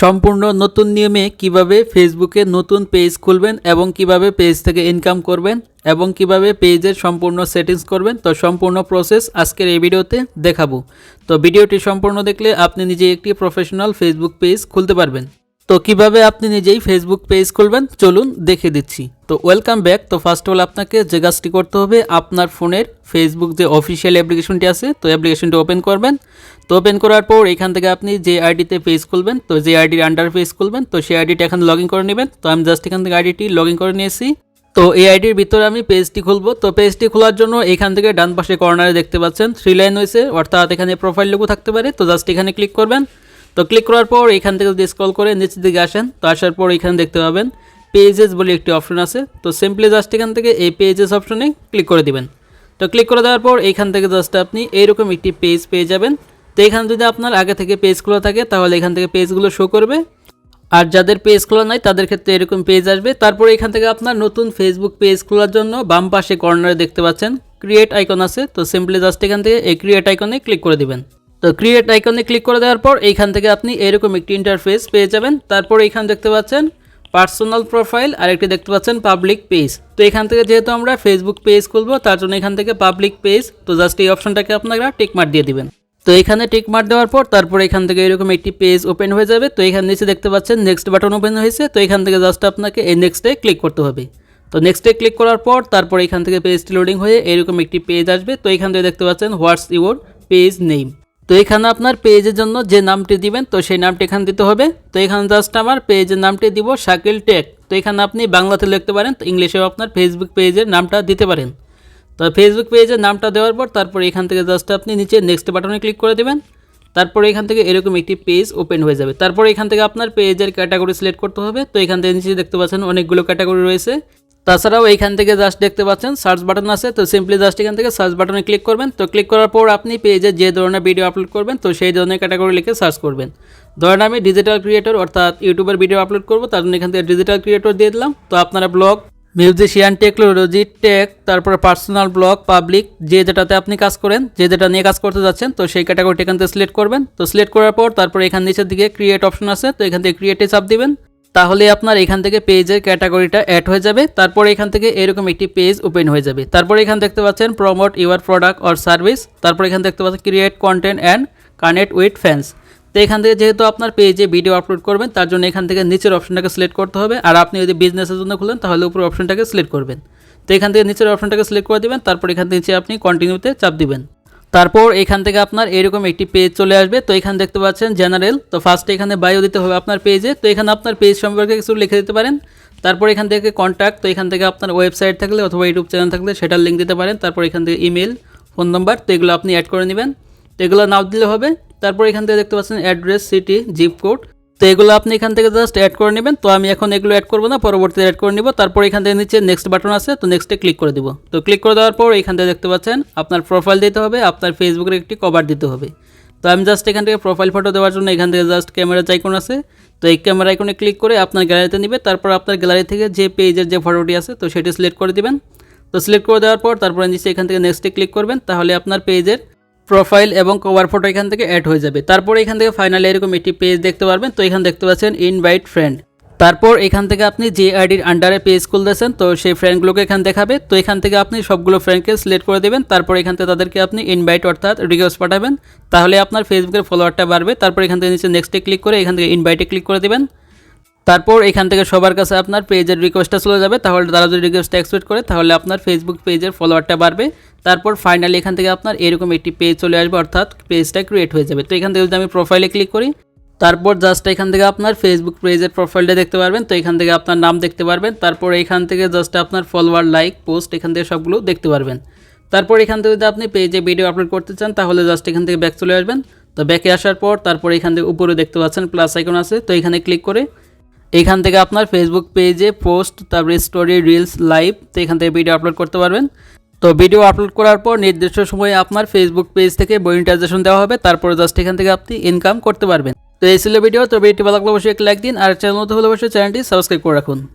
সম্পূর্ণ নতুন নিয়মে কীভাবে ফেসবুকে নতুন পেজ খুলবেন এবং কীভাবে পেজ থেকে ইনকাম করবেন এবং কীভাবে পেজের সম্পূর্ণ সেটিংস করবেন, তো সম্পূর্ণ প্রসেস আজকের এই ভিডিওতে দেখাবো। তো ভিডিওটি সম্পূর্ণ দেখলে আপনি নিজে একটি প্রফেশনাল ফেসবুক পেজ খুলতে পারবেন। তো কীভাবে আপনি নিজেই ফেসবুক পেজ খুলবেন? চলুন দেখে দিচ্ছি। তো ওয়েলকাম ব্যাক তো ফার্স্ট অল আপনাকে যে কাজটি করতে হবে, আপনার ফোনের ফেসবুক যে অফিসিয়াল অ্যাপ্লিকেশনটি আছে, তো অ্যাপ্লিকেশনটি ওপেন করবেন। তো ওপেন করার পর এখান থেকে আপনি যে আইডিতে পেজ খুলবেন, তো যে আইডির আন্ডার পেজ খুলবেন, তো সেই আইডিটা এখানে লগ করে নেবেন। তো আমি জাস্ট এখান থেকে আইডিটি লগ করে নিয়েছি। তো এই আইডির ভিতরে আমি পেজটি খুলবো। তো পেজটি খোলার জন্য এখান থেকে ডান পাশে কর্নারে দেখতে পাচ্ছেন থ্রি লাইন হয়েছে। অর্থাৎ এখানে প্রোফাইল লোগো থাকতে পারে। তো জাস্ট এখানে ক্লিক করবেন। তো ক্লিক করার পর এখান থেকে যদি স্ক্রল করে নিচের দিকে আসেন, তো আসার পর এখানে দেখতে পাবেন পেজেস বলে একটি অপশন আছে। তো সিম্পলি জাস্ট এখান থেকে এই পেজেস অপশনে ক্লিক করে দিবেন। তো ক্লিক করে দেওয়ার পর এখান থেকে জাস্ট আপনি এইরকম একটি পেজ পেয়ে যাবেন। তো এখানে যদি আপনার আগে থেকে পেজ খোলা থাকে, তাহলে এখান থেকে পেজগুলো শো করবে। আর যাদের পেজ খোলা নাই, তাদের ক্ষেত্রে এরকম পেজ আসবে। তারপর এখান থেকে আপনার নতুন ফেসবুক পেজ খোলার জন্য বাম পাশে কর্নারে দেখতে পাচ্ছেন ক্রিয়েট আইকন আছে। তো সিম্পলি জাস্ট এখান থেকে এই ক্রিয়েট আইকনে ক্লিক করে দিবেন। তো ক্রিয়েট আইকনে ক্লিক করে দেওয়ার পর এইখান থেকে আপনি এরকম একটি ইন্টারফেস পেয়ে যাবেন। তারপর এইখান দেখতে পাচ্ছেন পার্সোনাল প্রোফাইল আর একটি দেখতে পাচ্ছেন পাবলিক পেজ তো এখান থেকে যেহেতু আমরা ফেসবুক পেজ খুলবো, তার জন্য এখান থেকে পাবলিক পেজ তো জাস্ট এই অপশনটাকে আপনারা টিক মার্ক দিয়ে দিবেন। তো এখানে টিক মার্ক দেওয়ার পর তারপর এখান থেকে এরকম একটি পেজ ওপেন হয়ে যাবে। তো এখানে নিচে দেখতে পাচ্ছেন নেক্সট বাটন ওপেন হয়েছে। তো এখান থেকে জাস্ট আপনাকে এই নেক্সটে ক্লিক করতে হবে। তো নেক্সটে ক্লিক করার পর তারপর এখান থেকে পেজটি লোডিং হয়ে এরকম একটি পেজ আসবে। তো এখান থেকে দেখতে পাচ্ছেন হোয়াটস ইউর পেজ নেম তো এখানে আপনার পেজের জন্য যে নামটি দিবেন, তো সেই নামটি এখানে দিতে হবে। তো এখানে জাস্ট আমার পেজের নামটি দিব শাকিল টেক। তো এখানে আপনি বাংলাতে লিখতে পারেন, তো ইংলিশেও আপনার ফেসবুক পেজের নামটা দিতে পারেন। তো ফেসবুক পেজের নামটা দেওয়ার পর তারপর এখান থেকে জাস্ট আপনি নিচে নেক্সট বাটনে ক্লিক করে দেবেন। তারপরে এখান থেকে এরকম একটি পেজ ওপেন হয়ে যাবে। তারপরে এখান থেকে আপনার পেজের ক্যাটাগরি সিলেক্ট করতে হবে। তো এখান থেকে নিচে দেখতে পাচ্ছেন অনেকগুলো ক্যাটাগরি রয়েছে। তাছাড়াও এইখান থেকে জাস্ট দেখতে পাচ্ছেন সার্চ বাটন আছে, তো সিম্পলি জাস্ট এখান থেকে সার্চ বাটনে ক্লিক করবেন। তো ক্লিক করার পর আপনি পেজে যে ধরনের ভিডিও আপলোড করবেন, তো সেই ধরনের ক্যাটাগরি লিখে সার্চ করবেন। ধরেন আমি ডিজিটাল ক্রিয়েটর অর্থাৎ ইউটিউবের ভিডিও আপলোড করব, তার জন্য এখান থেকে ডিজিটাল ক্রিয়েটর দিয়ে দিলাম। তো আপনারা ব্লগ মিউজিশিয়ান টেকনোলজি টেক তারপরে পার্সোনাল ব্লগ পাবলিক যে যেটাতে আপনি কাজ করেন, যে যেটা নিয়ে কাজ করতে যাচ্ছেন, তো সেই ক্যাটাগরিটা এখান থেকে সিলেক্ট করবেন। তো সিলেক্ট করার পর তারপর এখান নিচের দিকে ক্রিয়েট অপশন আছে, তো এখান থেকে ক্রিয়েটে চাপ দিবেন। তাহলে আপনার এখান থেকে পেজের ক্যাটাগরিটা অ্যাড হয়ে যাবে, তারপর এখান থেকে এরকম একটি পেজ ওপেন হয়ে যাবে। তারপর এখান দেখতে পাচ্ছেন promote your product or service তারপর এখান দেখতে পাচ্ছেন create content and connect with fans তো এখান থেকে যেহেতু আপনার পেজে ভিডিও আপলোড করবেন, তার জন্য এখান থেকে নিচের অপশনটাকে সিলেক্ট করতে হবে, আর আপনি যদি বিজনেসের জন্য খুলেন, তাহলে উপর অপশনটাকে সিলেক্ট করবেন। তো এখান থেকে নিচের অপশনটাকে সিলেক্ট করে দেবেন, তারপর এখান থেকে নিচে আপনি কন্টিনিউতে চাপ দিবেন। তারপর এখান থেকে আপনার এরকম একটি পেজ চলে আসবে। তো এখানে দেখতে পাচ্ছেন জেনারেল তো ফার্স্টে এখানে বায়ো দিতে হবে আপনার পেজে তো এখানে আপনার পেজ সম্পর্কে কিছু লিখে দিতে পারেন। তারপর এখান থেকে কন্ট্যাক্ট তো এখান থেকে আপনার ওয়েবসাইট থাকলে অথবা ইউটিউব চ্যানেল থাকলে সেটার লিঙ্ক দিতে পারেন। তারপর এখান থেকে ইমেল ফোন নাম্বার তো এগুলো আপনি অ্যাড করে নেবেন। তো এগুলো নাও দিলে হবে। তারপর এখান থেকে দেখতে পাচ্ছেন অ্যাড্রেস সিটি জিপ কোড তো এগুলো আপনি এখান থেকে জাস্ট অ্যাড করে নেবেন। তো আমি এখন এগুলো অ্যাড করব না, পরবর্তীতে অ্যাড করে নিব। তারপর এখান থেকে নিচে নেক্সট বাটন আছে, তো নেক্সটে ক্লিক করে দিব। তো ক্লিক করে দেওয়ার পর এখান থেকে দেখতে পাচ্ছেন, আপনার প্রোফাইল দিতে হবে, আপনার ফেসবুকের একটি কভার দিতে হবে। তো আমি জাস্ট এখান থেকে প্রোফাইল ফটো দেওয়ার জন্য এখান থেকে জাস্ট ক্যামেরা আইকন আছে। তো এই ক্যামেরা আইকনে ক্লিক করে আপনার গ্যালারিতে নেবে। তারপর আপনার গ্যালারি থেকে যে পেজের যে ফটোটি আছে, তো সেটি সিলেক্ট করে দিবেন। তো সিলেক্ট করে দেওয়ার পর তারপরে নিচে এখান থেকে নেক্সটে ক্লিক করবেন। তাহলে আপনার পেজের প্রোফাইল এবং কভার ফটো এখান থেকে অ্যাড হয়ে যাবে। তারপর এখান থেকে ফাইনালি এরকম একটি পেজ দেখতে পারবেন। তো এখানে দেখতে পাচ্ছেন ইনভাইট ফ্রেন্ড তারপর এখান থেকে আপনি যে আইডির আন্ডারে পেজ খুলতেছেন, তো সেই ফ্রেন্ডগুলোকে এখান দেখাবে। তো এখান থেকে আপনি সবগুলো ফ্রেন্ডকে সিলেক্ট করে দেবেন। তারপর এখান থেকে তাদেরকে আপনি ইনভাইট অর্থাৎ রিকোয়েস্ট পাঠাবেন। তাহলে আপনার ফেসবুকের ফলোয়ারটা বাড়বে। তারপর এখান থেকে নিচে নেক্সটে ক্লিক করে এখান থেকে ইনভাইটে ক্লিক করে দেবেন। তারপর এখান থেকে সবার কাছে আপনার পেজের রিকোয়েস্টটা চলে যাবে তাহলে তারা যদি রিকোয়েস্টটা এক্সপেক্ট করে তাহলে আপনার ফেসবুক পেজের ফলোয়ারটা বাড়বে তারপর ফাইনালি এখান থেকে আপনার এরকম একটি পেজ চলে আসবে অর্থাৎ পেজটা ক্রিয়েট হয়ে যাবে তো এখান থেকে যদি আমি প্রোফাইলে ক্লিক করি তারপর জাস্ট এখান থেকে আপনার ফেসবুক পেজের প্রোফাইলটা দেখতে পারবেন তো এখান থেকে আপনার নাম দেখতে পারবেন তারপর এখান থেকে জাস্ট আপনার ফলোয়ার লাইক পোস্ট এখান থেকে সবগুলো দেখতে পারবেন তারপর এখান থেকে যদি আপনি পেজে ভিডিও আপলোড করতে চান তাহলে জাস্ট এখান থেকে ব্যাক চলে আসবেন তো ব্যাকে আসার পর তারপর এখান থেকে উপরে দেখতে পাচ্ছেন প্লাস আইকন আছে তো এখানে ক্লিক করে এখান থেকে আপনার ফেসবুক পেজে পোস্ট তারপরে স্টোরি রিলস লাইভ তো এখান থেকে ভিডিও আপলোড করতে পারবেন। তো ভিডিও আপলোড করার পর নির্দিষ্ট সময়ে আপনার ফেসবুক পেজ থেকে মনিটাইজেশন দেওয়া হবে, তারপরে জাস্ট এখান থেকে আপনি ইনকাম করতে পারবেন। তো এই ছিল ভিডিও তো ভিডিওটি ভালো লাগলে অবশ্যই এক লাইক দিন, আর চ্যানেল মতো হলে অবশ্যই চ্যানেলটি সাবস্ক্রাইব করে রাখুন।